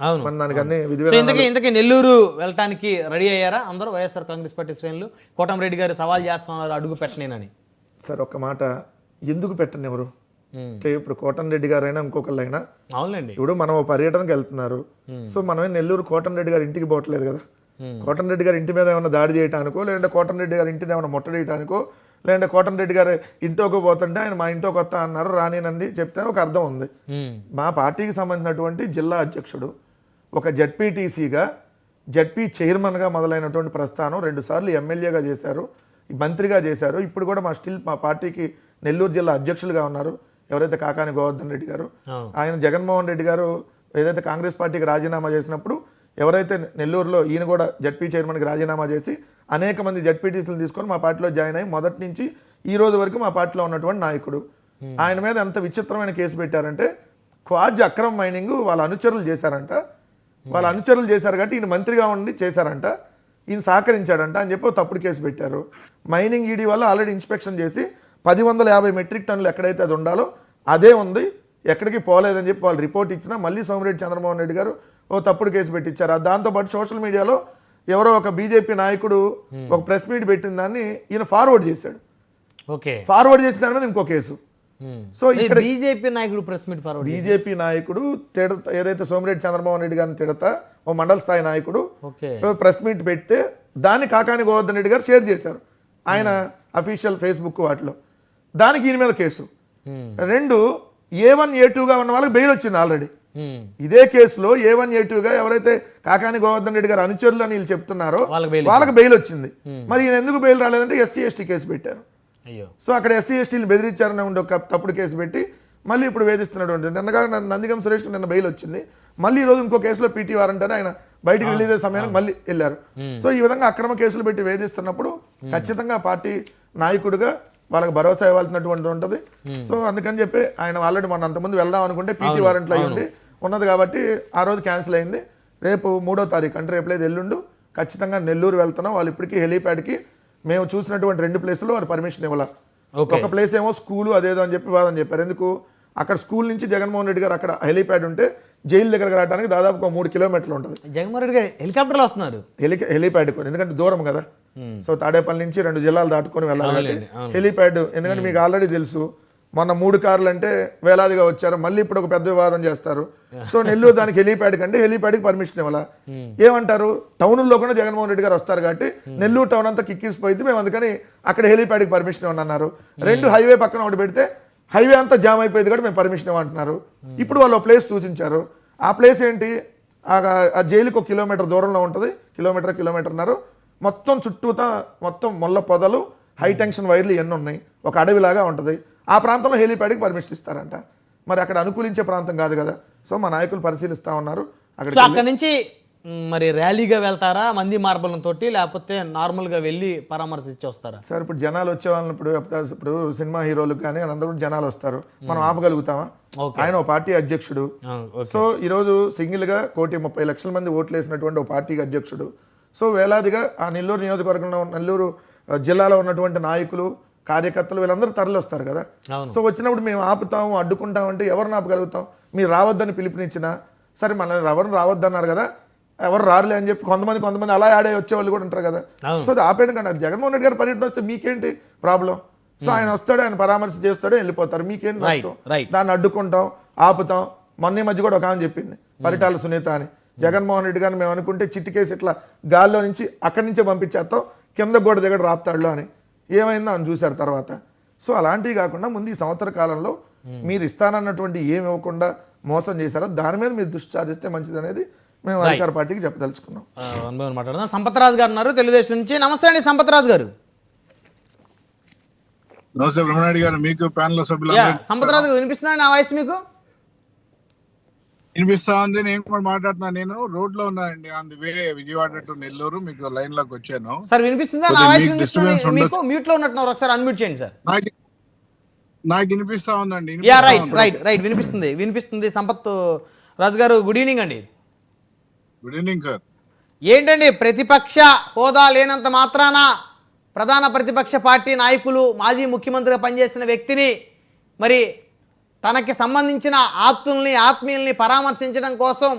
అవును. మన దానికి అన్ని విధి సో విధానాలు- ఇంతకీ ఇంతకీ నెల్లూరు వెళ్ళటానికి రెడీ అయ్యారా? అందరూ వైఎస్ఆర్ కాంగ్రెస్ పార్టీ శ్రేణులు. కోటమిరెడ్డి గారు సవాల్ చేస్తున్నారు అడుగు పెట్టనేనని సార్ ఒక్క మాట. ఎందుకు పెట్టండి ఎవరు. అంటే ఇప్పుడు కోటన్ రెడ్డి గారైనా ఇంకొకళ్ళైనా అవునులేండి. ఇప్పుడు మనం పర్యటనకి వెళ్తున్నారు. సో మనమే నెల్లూరు కోటన్ రెడ్డి గారి ఇంటికి పోవట్లేదు కదా. కోటన్ రెడ్డి గారి ఇంటి మీద ఏమైనా దాడి చేయడానికో లేదంటే కోటన్ రెడ్డి గారి ఇంటిని ఏమైనా ముట్టడేయటానికో లేదంటే కోటన్ రెడ్డి గారు ఇంట్లోకి పోతుంటే ఆయన మా ఇంట్లోకి వస్తా అన్నారు రానినండి చెప్తే ఒక అర్థం ఉంది. మా పార్టీకి సంబంధించినటువంటి జిల్లా అధ్యక్షుడు ఒక జడ్పీటీసీగా జడ్పీ చైర్మన్గా మొదలైనటువంటి ప్రస్థానం రెండుసార్లు ఎమ్మెల్యేగా చేశారు మంత్రిగా చేశారు. ఇప్పుడు కూడా మా స్టిల్ మా పార్టీకి నెల్లూరు జిల్లా అధ్యక్షులుగా ఉన్నారు ఎవరైతే కాకాని గోవర్ధన్ రెడ్డి గారు. ఆయన జగన్మోహన్ రెడ్డి గారు ఏదైతే కాంగ్రెస్ పార్టీకి రాజీనామా చేసినప్పుడు ఎవరైతే నెల్లూరులో ఈయన కూడా జడ్పీ చైర్మన్కి రాజీనామా చేసి అనేక మంది జడ్పీటీసీలు తీసుకొని మా పార్టీలో జాయిన్ అయ్యి మొదటి నుంచి ఈ రోజు వరకు మా పార్టీలో ఉన్నటువంటి నాయకుడు. ఆయన మీద ఎంత విచిత్రమైన కేసు పెట్టారంటే క్వాజ్ అక్రమ్ మైనింగ్ వాళ్ళ అనుచరులు చేశారంట. వాళ్ళ అనుచరులు చేశారు కాబట్టి ఈయన మంత్రిగా ఉండి చేశారంట. ఈయన సహకరించాడంట అని చెప్పి తప్పుడు కేసు పెట్టారు. మైనింగ్ ఈడీ వల్ల ఆల్రెడీ ఇన్స్పెక్షన్ చేసి పది వందల యాభై మెట్రిక్ టన్నులు ఎక్కడైతే అది ఉండాలో అదే ఉంది. ఎక్కడికి పోలేదని చెప్పి వాళ్ళు రిపోర్ట్ ఇచ్చినా మళ్ళీ సోమిరెడ్డి చంద్రమోహన్ రెడ్డి గారు ఓ తప్పుడు కేసు పెట్టించారు ఆ దాంతోపాటు సోషల్ మీడియాలో ఎవరో ఒక బీజేపీ నాయకుడు ఒక ప్రెస్ మీట్ పెట్టిన దాన్ని ఈయన ఫార్వర్డ్ చేశాడు. ఓకే. ఫార్వర్డ్ చేసిన దాని మీద ఇంకో కేసు. సో ఇక్కడ బీజేపీ నాయకుడు ప్రెస్ మీట్ ఫార్వర్డ్ బీజేపీ నాయకుడు తిడత ఏదైతే సోమిరెడ్డి చంద్రమోహన్ రెడ్డి గారిని తిడతా ఓ మండల స్థాయి నాయకుడు ప్రెస్ మీట్ పెడితే దాన్ని కాకాని గోవర్ధన్ రెడ్డి గారు షేర్ చేశారు. ఆయన అఫీషియల్ ఫేస్బుక్ వాటిలో. దానికి ఈయన మీద కేసు. ఉమ్. రెండు ఏ వన్ ఏ టూగా ఉన్న వాళ్ళకి బెయిల్ వచ్చింది ఆల్రెడీ. ఇదే కేసులో ఏ వన్ ఏ టూగా ఎవరైతే కాకాని గోవర్ధన్ రెడ్డి గారు అనుచరులు అని వీళ్ళు చెప్తున్నారో వాళ్ళకి బెయిల్ వచ్చింది. మరి ఈయన ఎందుకు బెయిల్ రాలేదంటే ఎస్సీ ఎస్టీ కేసు పెట్టారు. సో అక్కడ ఎస్సీ ఎస్టీలు బెదిరించారని ఉండి ఒక తప్పుడు కేసు పెట్టి మళ్ళీ ఇప్పుడు వేధిస్తున్నటువంటి నిన్నగా నందిగం సురేష్ నిన్న బెయిల్ వచ్చింది. మళ్ళీ ఈ రోజు ఇంకో కేసులో పీటీ వారంటే ఆయన బయటికి రిలీజ్ అయ్యే సమయానికి మళ్ళీ వెళ్ళారు. సో ఈ విధంగా అక్రమ కేసులు పెట్టి వేధిస్తున్నప్పుడు ఖచ్చితంగా పార్టీ నాయకుడిగా వాళ్ళకి భరోసా ఇవ్వాల్సినటువంటి ఉంటుంది. సో అందుకని చెప్పి ఆయన ఆల్రెడీ మన అంతకుముందు వెళ్దాం అనుకుంటే పీటీ వారెంట్లో అయ్యింది ఉన్నది కాబట్టి ఆ రోజు క్యాన్సిల్ అయింది. రేపు మూడో తారీఖు అంటే రేపు లేదు ఎల్లుండు ఖచ్చితంగా నెల్లూరు వెళ్తున్నాం. వాళ్ళు ఇప్పటికీ హెలీప్యాడ్కి మేము చూసినటువంటి రెండు ప్లేసుల్లో వారు పర్మిషన్ ఇవ్వాలి. ఒక ప్లేస్ ఏమో స్కూలు అదేదో అని చెప్పి వాదని చెప్పారు. ఎందుకు? అక్కడ స్కూల్ నుంచి జగన్మోహన్ రెడ్డి గారు అక్కడ హెలీప్యాడ్ ఉంటే జైలు దగ్గరకు రావడానికి దాదాపు ఒక మూడు కిలోమీటర్లు ఉంటుంది. జగన్మోహన్ రెడ్డి గారు హెలికాప్టర్లో వస్తున్నారు. హెలి హెలీప్యాడ్ కొని ఎందుకంటే దూరం కదా. సో తాడేపల్లి నుంచి రెండు జిల్లాలు దాటుకొని వెళ్ళాలి. హెలీప్యాడ్ ఎందుకంటే మీకు ఆల్రెడీ తెలుసు. మొన్న మూడు కార్లు అంటే వేలాదిగా వచ్చారు మళ్ళీ ఇప్పుడు ఒక పెద్ద వివాదం చేస్తారు. సో నెల్లూరు దానికి హెలీప్యాడ్ కంటే హెలీప్యాడ్కి పర్మిషన్ ఇవ్వాలా? ఏమంటారు? టౌన్లో కూడా జగన్మోహన్ రెడ్డి గారు వస్తారు కాబట్టి నెల్లూరు టౌన్ అంతా కిక్కిసిపోయింది మేము అందుకని అక్కడ హెలీప్యాడ్కి పర్మిషన్ ఇవ్వండి అన్నారు రెండు హైవే పక్కన ఒకటి పెడితే హైవే అంతా జామ్ అయిపోయింది కాబట్టి మేము పర్మిషన్ ఇవ్వమంటున్నారు. ఇప్పుడు వాళ్ళు ఒక ప్లేస్ సూచించారు. ఆ ప్లేస్ ఏంటి? ఆ- జైలుకి ఒక కిలోమీటర్ దూరంలో ఉంటుంది కిలోమీటర్ కిలోమీటర్న్నర. మొత్తం చుట్టూతా మొత్తం మొల్ల పొదలు హై టెన్షన్ వైర్లు ఇవన్నీ ఉన్నాయి. ఒక అడవిలాగా ఉంటుంది. ఆ ప్రాంతంలో హెలీప్యాడ్కి పర్మిషన్ ఇస్తారంట. మరి అక్కడ అనుకూలించే ప్రాంతం కాదు కదా. సో మా నాయకులు పరిశీలిస్తా ఉన్నారు. అక్కడ అక్కడ నుంచి మరి ర్యాలీగా వెళ్తారా? మంది మార్బలంతో లేకపోతే నార్మల్గా వెళ్ళి పరామర్శించి వస్తారా సార్ ఇప్పుడు జనాలు వచ్చే వాళ్ళని ఇప్పుడు ఇప్పుడు సినిమా హీరోలకు కానీ అందరూ జనాలు వస్తారు. మనం ఆపగలుగుతామా. ఆయన ఒక పార్టీ అధ్యక్షుడు. సో ఈరోజు సింగిల్గా కోటి ముప్పై లక్షల మంది ఓట్లు వేసినటువంటి ఒక పార్టీకి అధ్యక్షుడు. సో వేలాదిగా ఆ నెల్లూరు నియోజకవర్గంలో నెల్లూరు జిల్లాలో ఉన్నటువంటి నాయకులు కార్యకర్తలు వీళ్ళందరూ తరలి వస్తారు కదా. సో వచ్చినప్పుడు మేము ఆపుతాము అడ్డుకుంటాం అంటే ఎవరిని ఆపగలుగుతాం? మీరు రావద్దని పిలుపునిచ్చినా సరే మన ఎవరు రావద్దన్నారు కదా? ఎవరు రారులే అని చెప్పి కొంతమంది కొంతమంది అలా ఆడే వచ్చే వాళ్ళు కూడా ఉంటారు కదా. సో అది ఆపేయడం కంటే జగన్మోహన్ రెడ్డి గారు పర్యటన వస్తే మీకేంటి ప్రాబ్లం? సో ఆయన వస్తాడు ఆయన పరామర్శ చేస్తాడు వెళ్ళిపోతారు. మీకేం నష్టం. దాన్ని అడ్డుకుంటాం ఆపుతాం. మొన్న మధ్య కూడా ఒక ఆమె చెప్పింది పరిటాల సునీత అని. జగన్మోహన్ రెడ్డి గారిని మేము అనుకుంటే చిట్టికేసి ఇట్లా గాల్లో నుంచి అక్కడి నుంచే పంపించేస్తాం కింద గోడ దగ్గర రాపుతాడులో అని. ఏమైందో అని చూశారు తర్వాత. సో అలాంటివి కాకుండా ముందు ఈ సంవత్సర కాలంలో మీరు ఇస్తానన్నటువంటి ఏమి ఇవ్వకుండా మోసం చేశారో దాని మీద మీరు దృష్టి సారిస్తే మంచిది అనేది మేము అధికార పార్టీకి చెప్పదలుచుకున్నాం. ఆ, వన్ బై వన్ మాట్లాడదాం సంపత్రాజు గారు ఉన్నారు తెలుగుదేశం నుంచి. నమస్తే అండి సంపత్రాజు గారు. నమస్తే బ్రహ్మనాయుడు గారు మీకు ప్యానల్ యా సభ్యులందరూ సంపత్రాజు గారు వినిపిస్తుందండి నా వాయిస్ మీకు? వినిపిస్తా ఉంది నేను కూడా మాట్లాడుతున్నాను నేను రోడ్లో ఉన్నానండి. On the way Vijayawada to Nellore. మీకు లైన్లోకి వచ్చాను. సార్ వినిపిస్తుందా? నా వాయిస్ వినిపిస్తుంది? మీకు మ్యూట్లో ఉన్నట్టున్నారు. ఒకసారి అన్మ్యూట్ చేయండి సార్. నాకు నాకు వినిపిస్తా ఉందండి. Yeah right. Right right. వినిపిస్తుంది. వినిపిస్తుంది. సంపత్ రాజు గారు గుడ్ ఈవినింగ్ అండి. Good evening sir. ఏంటండి? ప్రతిపక్ష హోదా లేనంత మాత్రాన ప్రధాన ప్రతిపక్ష పార్టీ నాయకులు మాజీ ముఖ్యమంత్రిగా పనిచేసిన వ్యక్తిని మరి తనకి సంబంధించిన ఆప్తుల్ని ఆత్మీయుల్ని పరామర్శించడం కోసం